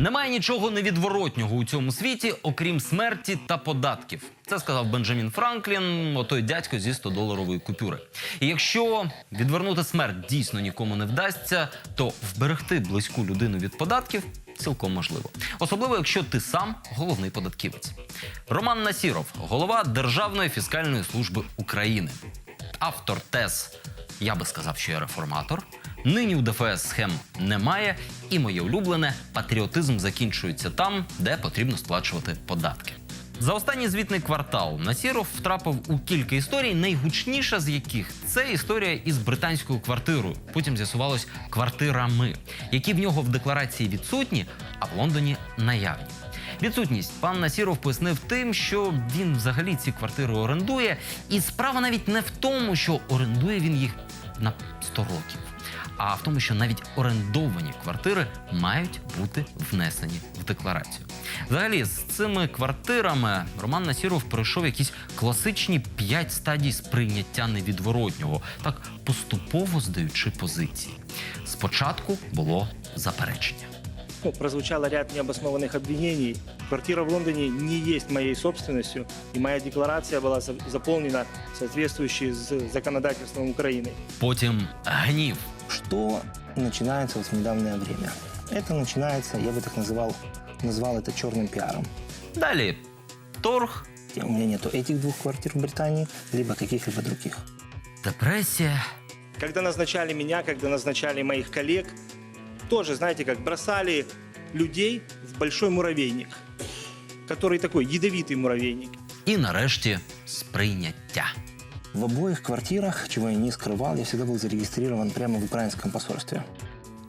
Немає нічого невідворотнього у цьому світі, окрім смерті та податків. Це сказав Бенджамін Франклін, отой дядько зі 100-доларової купюри. І якщо відвернути смерть дійсно нікому не вдасться, то вберегти близьку людину від податків цілком можливо. Особливо, якщо ти сам головний податківець. Роман Насіров, голова Державної фіскальної служби України, автор тез я би сказав, що я реформатор. Нині у ДФС схем немає, і моє улюблене патріотизм закінчується там, де потрібно сплачувати податки. За останній звітний квартал Насіров втрапив у кілька історій, найгучніша з яких це історія із британською квартирою. Потім з'ясувалось квартирами, які в нього в декларації відсутні, а в Лондоні наявні. Відсутність пан Насіров пояснив тим, що він взагалі ці квартири орендує, і справа навіть не в тому, що орендує він їх на 100 років, а в тому, що навіть орендовані квартири мають бути внесені в декларацію. Взагалі, з цими квартирами Роман Насіров пройшов якісь класичні п'ять стадій сприйняття невідворотнього, так поступово здаючи позиції. Спочатку було заперечення. Ну, прозвучало ряд необоснованных обвинений. Квартира в Лондоне не есть моей собственностью, и моя декларация была за- заполнена соответствующей с законодательством Украины. Потім гнів. Что начинается вот в недавнее время? Это начинается, я бы так называл, назвал это черным пиаром. Далі торг, У меня нету этих двух квартир в Британии, либо каких-либо других. депресія. Когда назначали меня, когда назначали моих коллег, тоже, знаете, как бросали людей в большой муравейник, который такой ядовитый муравейник. І нарешті сприйняття. В обоих квартирах, чего я не скрывал, я всегда был зарегистрирован прямо в украинском посольстве.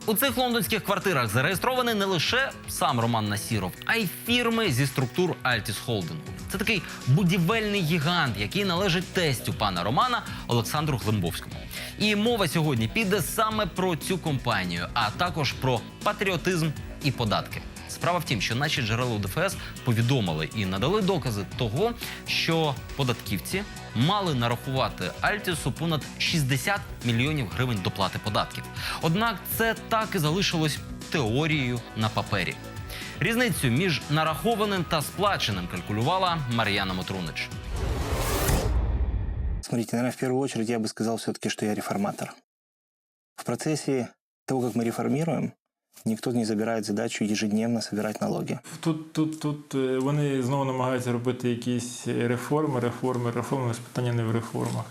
У цих лондонських квартирах зареєстрований не лише сам Роман Насіров, а й фірми зі структур Altis Holding. Це такий будівельний гігант, який належить тестю пана Романа Олександру Глимбовському. І мова сьогодні піде саме про цю компанію, а також про патріотизм і податки. Справа в тім, що наші джерела ДФС повідомили і надали докази того, що податківці мали нарахувати Альтісу понад 60 мільйонів гривень доплати податків. Однак це так і залишилось теорією на папері. Різницю між нарахованим та сплаченим калькулювала Мар'яна Мотрунич. Смотрите, наверное, в первую очередь я бы сказал все-таки, что я реформатор. В процессе того, как мы реформируем, никто не забирает задачу ежедневно собирать налоги. Тут, тут, тут е, вони знову намагаються робити якісь реформи, реформи, реформи. Але питання не в реформах.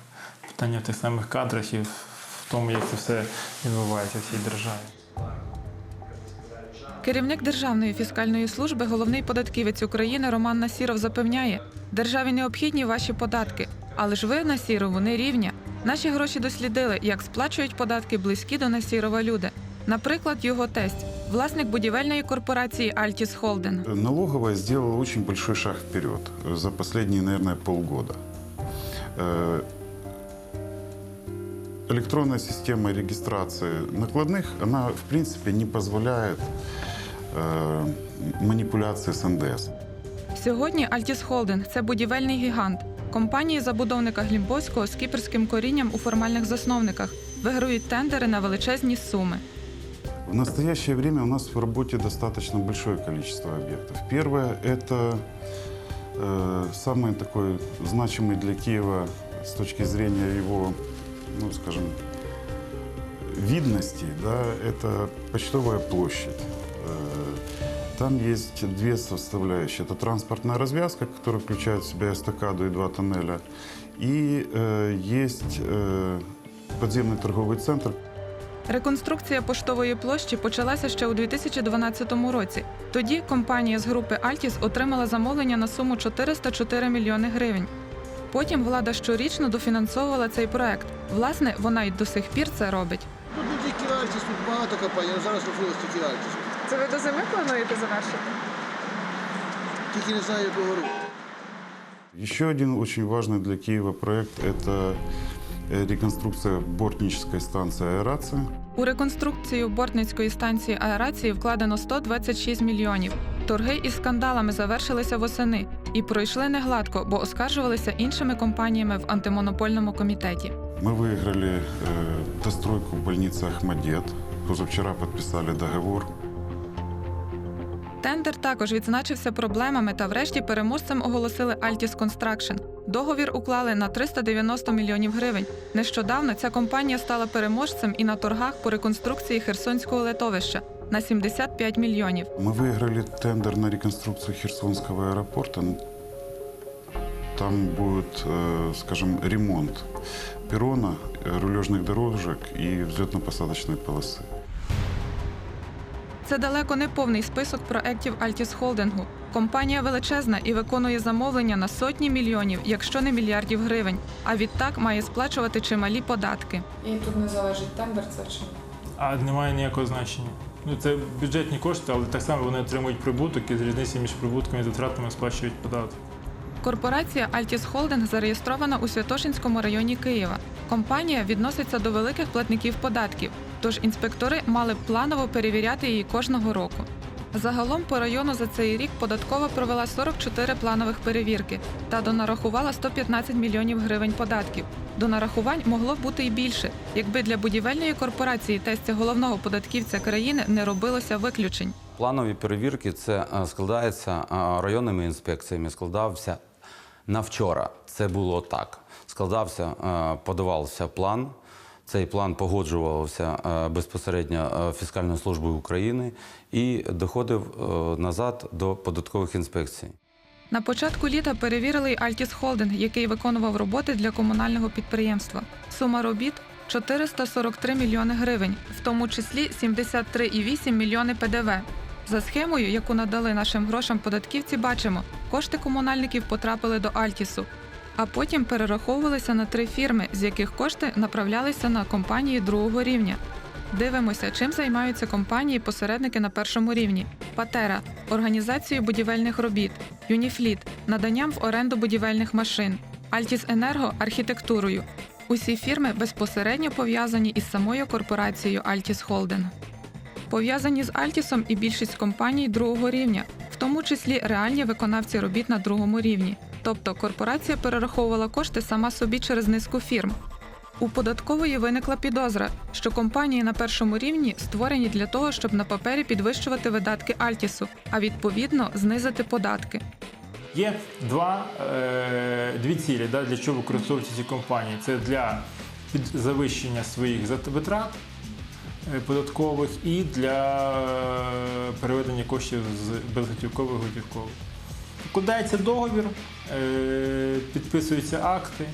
Питання в тих самих кадрах і в тому, як це все відбувається в цій державі. Керівник Державної фіскальної служби, головний податківець України Роман Насіров запевняє, державі необхідні ваші податки, але ж ви Насірову не рівня. Наші гроші дослідили, як сплачують податки близькі до Насірова люди. Наприклад, його тесть, власник будівельної корпорації Altis Holding. Налоговая сделала очень большой шаг вперед за последние, наверное, полгода. Э, Электронная система регистрации накладных, она, в принципе, не позволяет э, манипуляции с НДС. Сьогодні Altis Holding – це будівельний гігант. Компанії забудовника Глімбовського з кіпрським корінням у формальних засновниках виграють тендери на величезні суми. В настоящее время у нас в работе достаточно большое количество объектов. Первое – это э, самый такой значимый для Киева с точки зрения его, ну, скажем, видности, да, это почтовая площадь. Э, Там есть две составляющие. Это транспортная развязка, которая включает в себя эстакаду и два тоннеля. И э, есть э, подземный торговый центр, Реконструкція поштової площі почалася ще у 2012 році. Тоді компанія з групи Альтіс отримала замовлення на суму 404 мільйони гривень. Потім влада щорічно дофінансовувала цей проект. Власне, вона й до сих пір це робить. Тут не тільки Альтіс, тут багато компаній, але зараз розумілось тільки Альтіс. Це ви до зими плануєте завершити? Тільки не знаю, якого року. Еще один очень важный для Киева проект – это э, реконструкция бортнической станции аэрации. У реконструкцію бортницької станції аерації вкладено 126 мільйонів. Торги із скандалами завершилися восени і пройшли негладко, бо оскаржувалися іншими компаніями в антимонопольному комітеті. Мы выиграли э, достройку больницы Ахмадет. Позавчера подписали договор. Тендер також відзначився проблемами та врешті переможцем оголосили Altis Construction. Договір уклали на 390 мільйонів гривень. Нещодавно ця компанія стала переможцем і на торгах по реконструкції Херсонського литовища на 75 мільйонів. Мы выиграли тендер на реконструкцию Херсонского аэропорта. Там будет, э, скажем, ремонт перрона, э, рулежных дорожек и взлетно-посадочной полосы. Це далеко не повний список проєктів Altis Холдингу. Компанія величезна і виконує замовлення на сотні мільйонів, якщо не мільярдів гривень. А відтак має сплачувати чималі податки. І тут не залежить тендер, це чи. А немає ніякого значення. Ну, це бюджетні кошти, але так само вони отримують прибуток і з різниці між прибутками і затратами сплачують податки. Корпорація Altis Холдинг зареєстрована у Святошинському районі Києва. Компанія відноситься до великих платників податків, тож інспектори мали планово перевіряти її кожного року. Загалом по району за цей рік податкова провела 44 планових перевірки та донарахувала 115 мільйонів гривень податків. До нарахувань могло бути й більше, якби для будівельної корпорації тестя головного податківця країни не робилося виключень. Планові перевірки це е, складається е, районними інспекціями. Складався на вчора. Це було так. Складався, е, подавався план. Цей план погоджувався е, безпосередньо е, фіскальною службою України і доходив е, назад до податкових інспекцій. На початку літа перевірили й Altis Холдинг, який виконував роботи для комунального підприємства. Сума робіт 443 мільйони гривень, в тому числі 73,8 мільйони ПДВ. За схемою, яку надали нашим грошам податківці, бачимо, кошти комунальників потрапили до Альтісу, а потім перераховувалися на три фірми, з яких кошти направлялися на компанії другого рівня. Дивимося, чим займаються компанії-посередники на першому рівні: Патера організацією будівельних робіт, Юніфліт наданням в оренду будівельних машин, Альтіс Енерго архітектурою. Усі фірми безпосередньо пов'язані із самою корпорацією Альтіс Холдинг. Пов'язані з Альтісом і більшість компаній другого рівня, в тому числі реальні виконавці робіт на другому рівні. Тобто корпорація перераховувала кошти сама собі через низку фірм. У податкової виникла підозра, що компанії на першому рівні створені для того, щоб на папері підвищувати видатки Альтісу, а відповідно знизити податки. Є два, е, дві цілі, для чого використовуються ці компанії. Це для завищення своїх витрат е, податкових і для е, переведення коштів з безготівкових готівкових. Укладається договір, е, підписуються акти,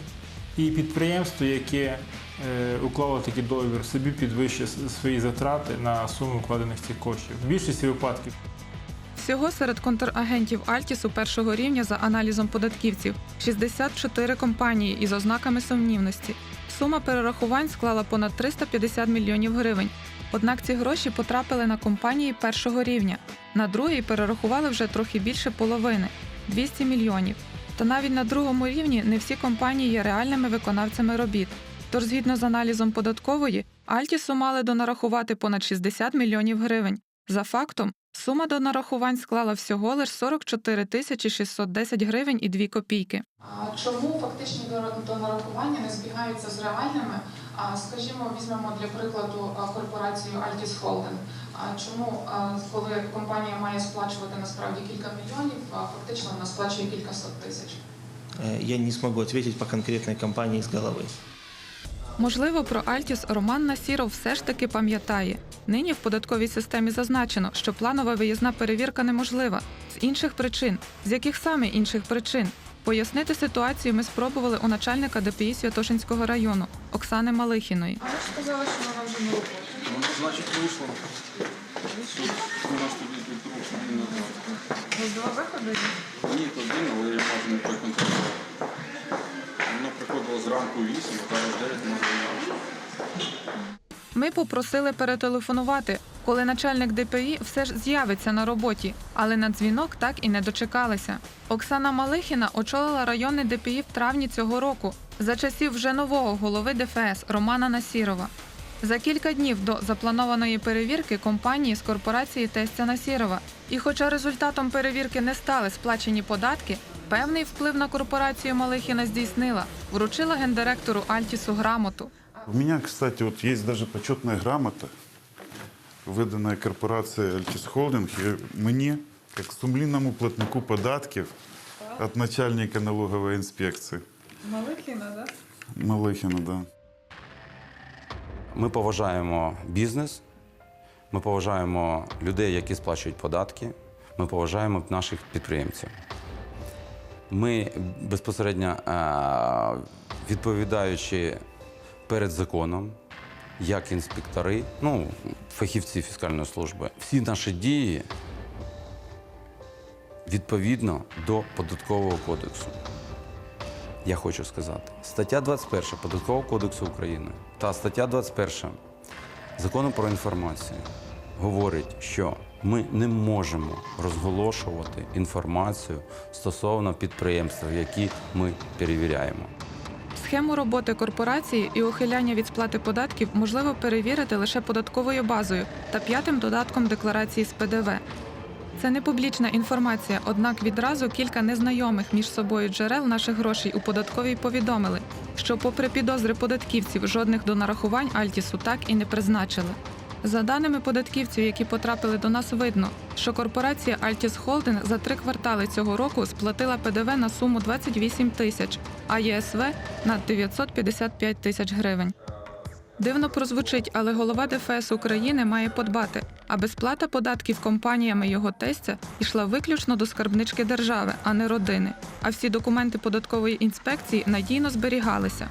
і підприємство, яке е, уклало такий договір, собі підвищує свої затрати на суму вкладених цих коштів. В більшості випадків Всього серед контрагентів Альтісу першого рівня за аналізом податківців 64 компанії із ознаками сумнівності. Сума перерахувань склала понад 350 мільйонів гривень. Однак ці гроші потрапили на компанії першого рівня. На другий перерахували вже трохи більше половини 200 мільйонів. Та навіть на другому рівні не всі компанії є реальними виконавцями робіт. Тож, згідно з аналізом податкової, Альтісу мали донарахувати понад 60 мільйонів гривень. За фактом, сума до нарахувань склала всього лише 44 тисячі 610 гривень і 2 копійки. А чому фактичні донарахування не збігаються з реальними? А скажімо, візьмемо для прикладу корпорацію Altis Holding. А чому, коли компанія має сплачувати насправді кілька мільйонів, а фактично вона сплачує кількасот тисяч? Э, Я не смогу ответить по конкретной компании с головы. Можливо, про Альтіс Роман Насіров все ж таки пам'ятає. Нині в податковій системі зазначено, що планова виїзна перевірка неможлива з інших причин. З яких саме інших причин? Пояснити ситуацію ми спробували у начальника ДПІ Святошинського району Оксани Малихіної. А ви ж сказали, що вона вже не робить. Значить, вийшло. У нас тоді тут рух один назад. Ось два виходи. Ні, то один, але я можу не проконтролювати. Воно приходило зранку 8, а зараз 9 на Ми попросили перетелефонувати, коли начальник ДПІ все ж з'явиться на роботі, але на дзвінок так і не дочекалися. Оксана Малихіна очолила районний ДПІ в травні цього року за часів вже нового голови ДФС Романа Насірова. За кілька днів до запланованої перевірки компанії з корпорації Тестя Насірова. І хоча результатом перевірки не стали сплачені податки, певний вплив на корпорацію Малихіна здійснила, вручила гендиректору Альтісу грамоту. У меня, кстати, вот есть даже почетная грамота, выданная корпорацией Altis Holding и мне как сумлинному платнику податков от начальника налоговой инспекции. Малихіна, так? Малыхина, да. Ми поважаємо бізнес, ми поважаємо людей, які сплачують податки, ми поважаємо наших підприємців. Ми безпосередньо е, відповідаючи перед законом, як інспектори, ну, фахівці фіскальної служби, всі наші дії відповідно до податкового кодексу. Я хочу сказати, стаття 21 Податкового кодексу України та стаття 21 Закону про інформацію говорить, що ми не можемо розголошувати інформацію стосовно підприємств, які ми перевіряємо. Схему роботи корпорації і ухиляння від сплати податків можливо перевірити лише податковою базою та п'ятим додатком декларації з ПДВ. Це не публічна інформація, однак відразу кілька незнайомих між собою джерел наших грошей у податковій повідомили, що, попри підозри податківців, жодних донарахувань Альтісу так і не призначили. За даними податківців, які потрапили до нас, видно, що корпорація Altis Holding за три квартали цього року сплатила ПДВ на суму 28 тисяч, а ЄСВ на 955 тисяч гривень. Дивно прозвучить, але голова ДФС України має подбати, аби сплата податків компаніями його тестя йшла виключно до скарбнички держави, а не родини. А всі документи податкової інспекції надійно зберігалися.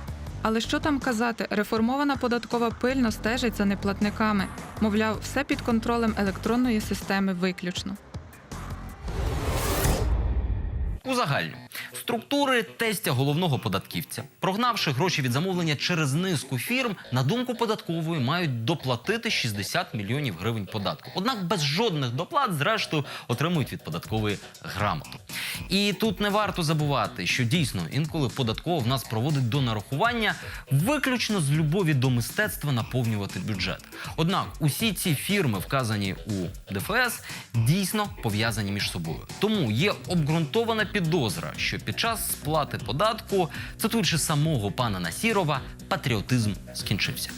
Але що там казати, реформована податкова пильно стежить за неплатниками. Мовляв, все під контролем електронної системи виключно. Узагальню структури тестя головного податківця, прогнавши гроші від замовлення через низку фірм, на думку податкової мають доплатити 60 мільйонів гривень податку. Однак без жодних доплат, зрештою, отримують від податкової грамоту. І тут не варто забувати, що дійсно інколи податкова в нас проводить до нарахування виключно з любові до мистецтва наповнювати бюджет. Однак усі ці фірми, вказані у ДФС, дійсно пов'язані між собою. Тому є обґрунтована підозра, що під час сплати податку, цитуючи самого пана Насірова, патріотизм скінчився.